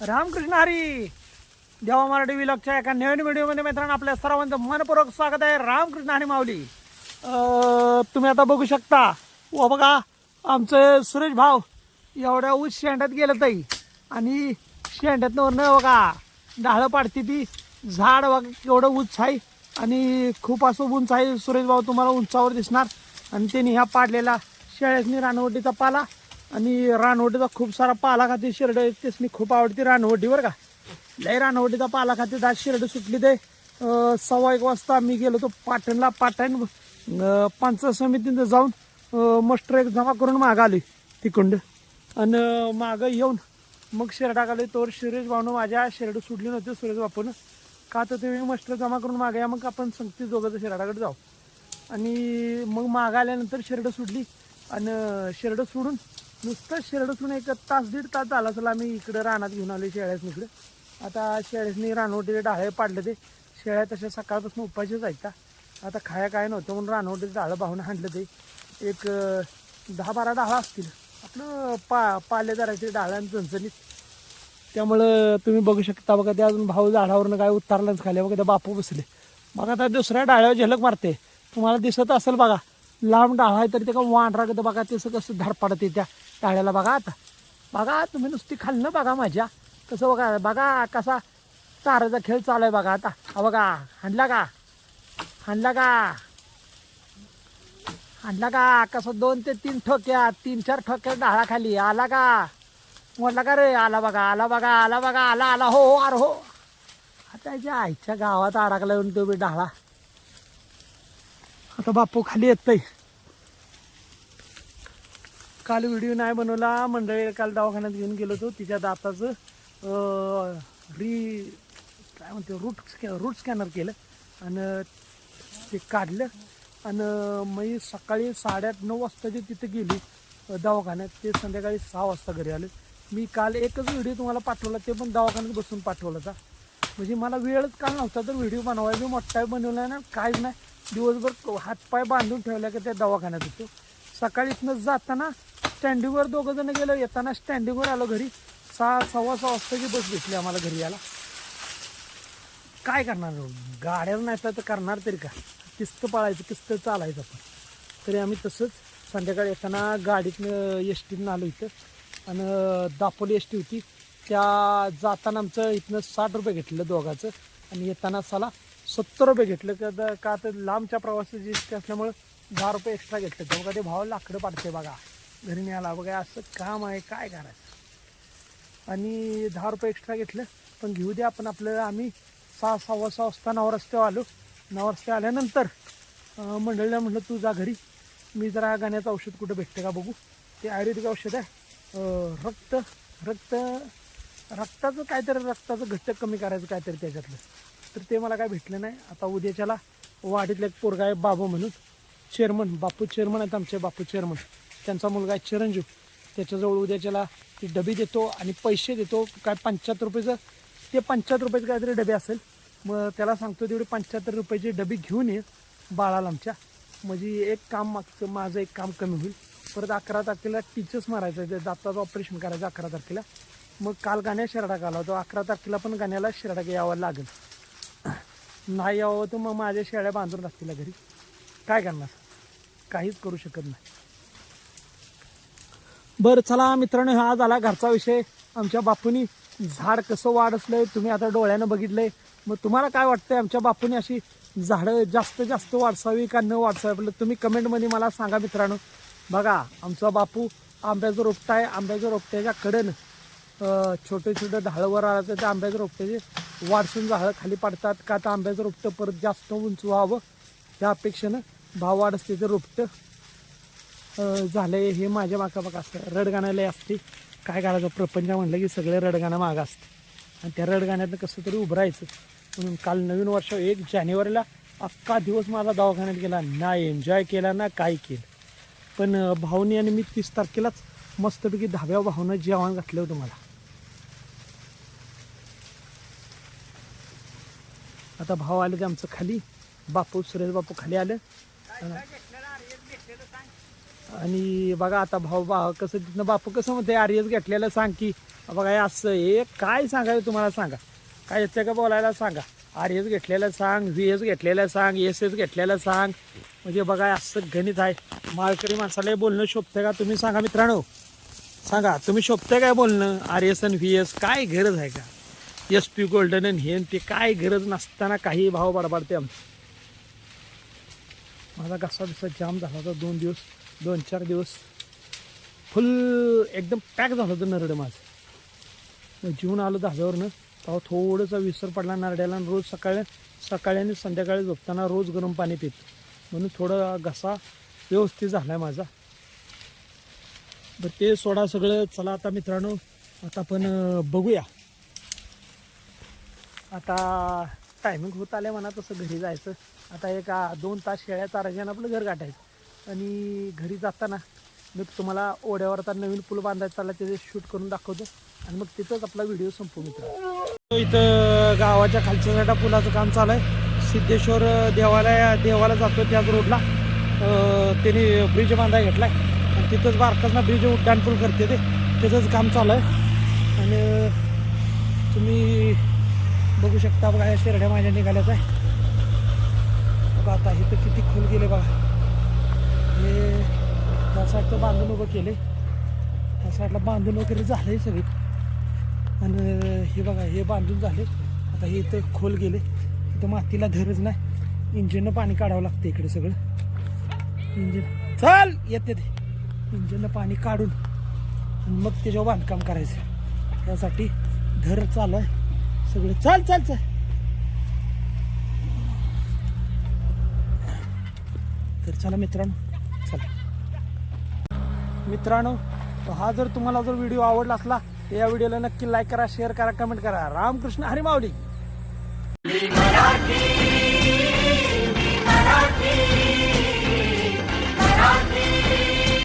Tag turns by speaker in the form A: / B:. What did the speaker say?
A: रामकृष्ण हरी. देवा मराठी विलॉगच्या एका नवीन व्हिडिओमध्ये मित्रांनो आपल्या सर्वांचं मनपूर्वक स्वागत आहे. रामकृष्ण हरी माऊली. तुम्ही आता बघू शकता. व बघा आमचे सुरेश भाऊ एवढ्या ऊस शेंड्यात गेलं ताई. आणि शेंड्यातनं न बघा डाळं पाडते ती. झाड बघा एवढं उंच आहे. आणि खूप असं उंच आहे. सुरेश भाऊ तुम्हाला उंचावर दिसणार. आणि त्यांनी ह्या पाडलेला शेळ्यासनी रानवटीचा पाला. आणि रानवटीचा खूप सारा पाला खाते शिरड तेसनी खूप आवडते रानवटी का. लय रानवटीचा पाला खाते दहा शिरड सुटली ते. सव्वा एक वाजता मी गेलो तो पाटणला पाटण अं, पंचायत समितीनं जाऊन मस्टर एक जमा करून माग आली तिकडं. आणि मागं येऊन मग शिरडा आले तोवर शिरेश भाऊनं माझ्या शिरड सुटली नव्हती सुरेश बापून. का तर तुम्ही मस्टर जमा करून मागे या मग आपण संगती दोघं शिरडाकडे जाऊ. आणि मग माग आल्यानंतर शिरडं सुटली. आणि शिरडं सोडून नुसतं शेरडसून एक तास दीड तास झाला चला आम्ही इकडं रानात घेऊन आलो शेळ्यासनी इकडे आता शेळ्यासनी रानवटीचे डाळे पाडले ते. शेळ्या तशा सकाळपासून उपाशीच जायचा आता खाया काय नव्हतं म्हणून रानवटीचे डाळं भावून हाणलं ते. एक दहा बारा डाळं असतील. आपलं पा पालेदाराचे डाळं आणि चणचणीत. त्यामुळं तुम्ही बघू शकता बघा ते अजून भाऊ झाडावरनं काय उतारलंच खाली. बघा त्या बापू बसले. बघा आता दुसऱ्या डाळ्यावर झलक मारते. तुम्हाला दिसत असेल बघा लांब डाळा आहे तरी ते का वांढरा गं बघा तसं कसं धडपाडते त्या. टाळ्याला बघा आता. बघा तुम्ही नुसती खाल्लं बघा माझ्या. कसं बघा बघा कसा ताराचा खेळ चालू आहे बघा आता. हा बघा हाणला का? हाणला का? हाणला का? कसं दोन ते तीन ठोक्या तीन चार ठोक्या डाळाखाली आला का? म्हटला का रे? आला बघा आला बघा आला बघा आला आला. हो हो अरे हो. आता आईच्या गावात अडकला येऊन तो बी डाळा आता बापू खाली येतय काल व्हिडिओ नाही बनवला. मंडळी काल दवाखान्यात घेऊन गेलो होतो. तिच्या दाताचं री काय म्हणते रूट स्कॅ रूट स्कॅनर केलं आणि ते काढलं. आणि मी सकाळी साडेआठ नऊ वाजता जे तिथे गेली दवाखान्यात ते संध्याकाळी सहा वाजता घरी आले. मी काल एकच व्हिडिओ तुम्हाला पाठवला ते पण दवाखान्यात बसून पाठवला होता. म्हणजे मला वेळच काल नव्हता तर व्हिडिओ बनवायला. मी मोठा बनवला ना काहीच नाही. दिवसभर हातपाय बांधून ठेवल्या का त्या दवाखान्यात होतो. सकाळी इथनं जाताना स्टँडिंगवर दोघं जण गेलो येताना स्टँडिंगवर आलो घरी. सहा सव्वा सहा वाजताची बस भेटली आम्हाला घरी यायला. काय करणार गाड्या नाही तर करणार तरी का? किस्त पाळायचं किस्त चालायचं आपण तरी आम्ही तसंच संध्याकाळी येताना गाडीतनं एस टीनं आलो इथं. आणि दापोली एस टी होती. त्या जाताना आमचं इथनं साठ रुपये घेतलं दोघाचं. आणि येताना साला सत्तर रुपये घेतलं. का का तर लांबच्या प्रवासाची एस टी असल्यामुळं दहा रुपये एक्स्ट्रा घेतलं. तेव्हा ते भाव लाकडं पाडते बघा. घरी न्यायला बघा असं काम आहे काय करायचं? आणि दहा रुपये एक्स्ट्रा घेतलं पण घेऊ द्या आपण आपलं आम्ही सहा सव्वा सहा वाजता नवरस्त्यावर आलो. नवरस्ते आल्यानंतर मंडळीला म्हटलं तू जा घरी. मी जरा गाण्याचं औषध कुठं भेटतं का बघू? ते आयुर्वेदिक औषध आहे. रक्त रक्त रक्ताचं काहीतरी रक्ताचं घट्ट कमी करायचं काहीतरी त्याच्यातलं. तर ते मला काय भेटलं नाही. आता उद्याच्याला वाडीतला एक पोरगा आहे बाबू म्हणून. चेअरमन बापू चेअरमन आहेत आमचे बापू चेअरमन. त्यांचा मुलगा आहे चिरंजीव. त्याच्याजवळ उद्याच्याला ती डबी देतो आणि पैसे देतो. काय पंच्याहत्तर रुपयाचं? ते पंच्याहत्तर रुपयाचं काहीतरी डबे असेल. मग त्याला सांगतो तेवढी पंच्याहत्तर रुपयाची डबी घेऊन ये बाळाला आमच्या. म्हणजे एक काम मागचं माझं एक काम कमी होईल. परत अकरा तारखेला टीचर्स मारायचं आहे. ते दाताचं ऑपरेशन करायचं अकरा तारखेला. मग काल गाण्या शिराडा आला होता. अकरा तारखेला पण गाण्याला शिराडा यावं लागेल. नाही यावं तर मग माझ्या शेळ्या बांधून टाकतील घरी. काय करणार? काहीच करू शकत नाही. बरं चला मित्रांनो हा झाला घरचा विषय. आमच्या बापूनी झाड कसं वाढसलंय तुम्ही आता डोळ्यानं बघितलंय. मग तुम्हाला काय वाटतंय आमच्या बापूनी अशी झाडं जास्त जास्त वाढसावी का न वाढसावी आपलं तुम्ही कमेंटमध्ये मला सांगा मित्रांनो. बघा आमचा बापू आंब्याचं रोपटा आहे. आंब्याच्या रोपट्याच्या कडेनं छोटे छोटे ढाळवर आलं त्या आंब्याच्या रोपट्याचे वाढसून झाडं खाली पाडतात का? तर आंब्याचं रोपटं परत जास्त उंच व्हावं? त्या अपेक्षेनं भाव वाढ असते ते रोपटं झालं आहे हे माझ्या मागं असतं रडगाणं लय असते. काय करायचं प्रपंच म्हणलं की सगळे रडगाणं मागं असतं. आणि त्या रडगाण्यातनं कसं तरी उभं राहायचं म्हणून काल नवीन वर्ष एक जानेवारीला अख्खा दिवस माझा दवाखान्यात गेला. ना एन्जॉय केला ना काय केलं. पण भाऊनी आणि मी तीस तारखेलाच मस्तपैकी दहाव्या भावनं जेवण घातलं होतं मला. आता भाऊ आले ते आमचं खाली. बापू सुरेश बापू खाली आलं. आणि बघा आता भाऊ बा कसं तिथनं बापू कसं म्हणते आर्यस घेतलेलं सांग की. बघा हे असं हे काय सांगायचं तुम्हाला सांगा. काय येतं का बोलायला सांगा. आर एस घेतलेलं सांग व्ही एस घेतलेलं सांग एस एस घेतलेलं सांग. म्हणजे बघा असं गणित आहे. माळकरी माणसाला बोलणं शोभतं का तुम्ही सांगा मित्रांनो? सांगा तुम्ही शोभतं काय बोलणं? R S N V S काय गरज आहे का? एस पी गोल्डन अन हे ते काय गरज नसताना काही भाव बडबडते आमचं. माझा कसा बिसा जाम झाला होता दोन दिवस. दोन चार दिवस फुल एकदम पॅक झालं होतं नरडं माझं. जीवन आलो धाब्यावरनं तेव्हा थोडंसा विसर पडला नरड्याला रोज सकाळी सकाळी आणि संध्याकाळी झोपताना रोज गरम पाणी पित. म्हणून थोडा घसा व्यवस्थित झाला आहे माझा. बरं ते सोडा सगळं. चला आता मित्रांनो आता आपण बघूया. आता टायमिंग होत आल्या म्हणा तसं घरी जायचं. आता एक दोन तास शेळ्या चारायच्या आपलं घर गाठायचं. आणि घरी जाताना मी तुम्हाला ओढ्यावर आता नवीन पूल बांधायचा चालला त्याचे शूट करून दाखवतो. आणि मग तिथंच आपला व्हिडिओ संपू मित्र. इथं गावाच्या खालच्या साईडला पुलाचं काम चालू आहे सिद्धेश्वर देवाला देवाला जातो त्याच रोडला त्याने ब्रिज बांधाय घेतलाय. आणि तिथंच बारकासना ब्रिज उड्डाणपूल करते ते. त्याचंच काम चालू आहे आणि तुम्ही बघू शकता बघा या शेरड्या माझ्या निघाल्यात आहे. बघा आता इथं किती खोल गेले बघा. हे त्या साईडचं बांधून उभं केले त्या साईडला बांधून वगैरे झालं आहे सगळे. आणि हे बघा हे बांधून झाले आता हे इथं खोल गेले इथं मातीला धरच नाही. इंजिननं पाणी काढावं लागतं इकडे सगळं. इंजिन चल येते ते. इंजिननं पाणी काढून आणि मग त्याच्यावर बांधकाम करायचं. त्यासाठी धर चालू आहे. सगळं चल चल चल. तर चला मित्रांनो. चला. मित्रांनो हा जर तुम्हाला जर व्हिडिओ आवडला असला तर या व्हिडिओला नक्की लाईक करा शेअर करा कमेंट करा. रामकृष्ण हरिमावली